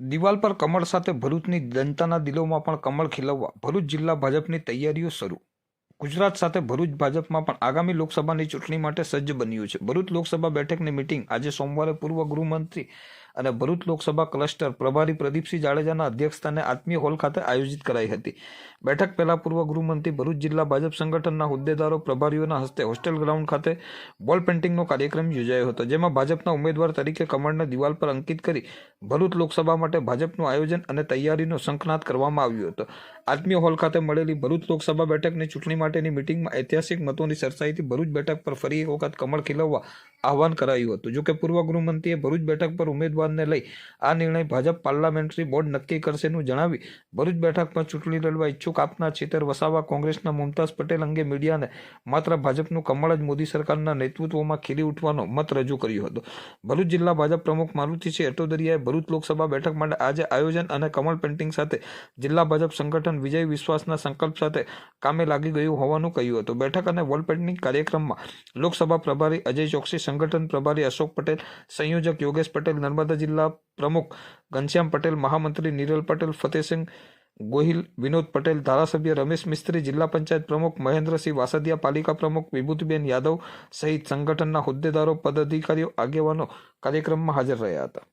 દિવાલ પર કમળ સાથે ભરૂચની જનતાના દિલોમાં પણ કમળ ખીલવવા ભરૂચ જિલ્લા ભાજપની તૈયારીઓ શરૂ. ગુજરાત સાથે ભરૂચ ભાજપમાં પણ આગામી લોકસભાની ચૂંટણી માટે સજ્જ બન્યું છે. ભરૂચ લોકસભા બેઠકની મિટિંગ આજે સોમવારે પૂર્વ ગૃહમંત્રી અને ભરૂચ લોકસભા ક્લસ્ટર પ્રભારી પ્રદીપસિંહ જાડેજાના અધ્યક્ષસ્થાને આત્મીય હોલ ખાતે આયોજિત કરાઈ હતી. બેઠક પહેલાં પૂર્વ ગૃહમંત્રી ભરૂચ જિલ્લા ભાજપ સંગઠનના હોદ્દેદારો પ્રભારીઓના હસ્તે હોસ્ટેલ ગ્રાઉન્ડ ખાતે બોલ પેઇન્ટિંગનો કાર્યક્રમ યોજાયો હતો, જેમાં ભાજપના ઉમેદવાર તરીકે કમળને દિવાલ પર અંકિત કરી ભરૂચ લોકસભા માટે ભાજપનું આયોજન અને તૈયારીનો શંખનાદ કરવામાં આવ્યો હતો. આત્મીય હોલ ખાતે મળેલી ભરૂચ લોકસભા બેઠકની ચૂંટણી માટેની મિટિંગમાં ઐતિહાસિક મતોની સરસાઈથી ભરૂચ બેઠક પર ફરી એક વખત કમળ ખીલવવા આહવાન કરાયું હતું. જોકે પૂર્વ ગૃહમંત્રીએ ભરૂચ બેઠક પર ઉમેદવારને લઈ આ નિર્ણય ભાજપ પાર્લામેન્ટરી બોર્ડ નક્કી કરશેનું જણાવી ભરૂચ બેઠક પર ચૂંટણી લડવા ઈચ્છુક આપના છેતર વસાવા કોંગ્રેસના મુમતાઝ પટેલ અંગે મીડિયાને માત્ર ભાજપનું કમળ જ મોદી સરકારના નેતૃત્વમાં ખીલી ઉઠવાનો મત રજૂ કર્યો હતો. ભરૂચ જિલ્લા ભાજપ પ્રમુખ મારુતિસિંહ અટોદરિયાએ ભરૂચ લોકસભા બેઠક માટે આજે આયોજન અને કમળ પેન્ટિંગ સાથે જિલ્લા ભાજપ સંગઠન વિજય વિશ્વાસના સંકલ્પ સાથે કામે લાગી ગયું હોવાનું કહ્યું હતું. બેઠક અને વોલ પેન્ટિંગ કાર્યક્રમમાં લોકસભા પ્રભારી અજય ચોકસી, સંગઠન પ્રભારી અશોક પટેલ, સંયોજક યોગેશ પટેલ નર્મદા જિલ્લા પ્રમુખ ઘનશ્યામ પટેલ, મહામંત્રી નિરલ પટેલ, ફતેહસિંહ ગોહિલ, વિનોદ પટેલ, ધારાસભ્ય રમેશ મિસ્ત્રી, જિલ્લા પંચાયત પ્રમુખ મહેન્દ્રસિંહ વાસદિયા, પાલિકા પ્રમુખ વિભૂતિબેન યાદવ સહિત સંગઠનના હોદ્દેદારો, પદાધિકારીઓ, આગેવાનો કાર્યક્રમમાં હાજર રહ્યા હતા.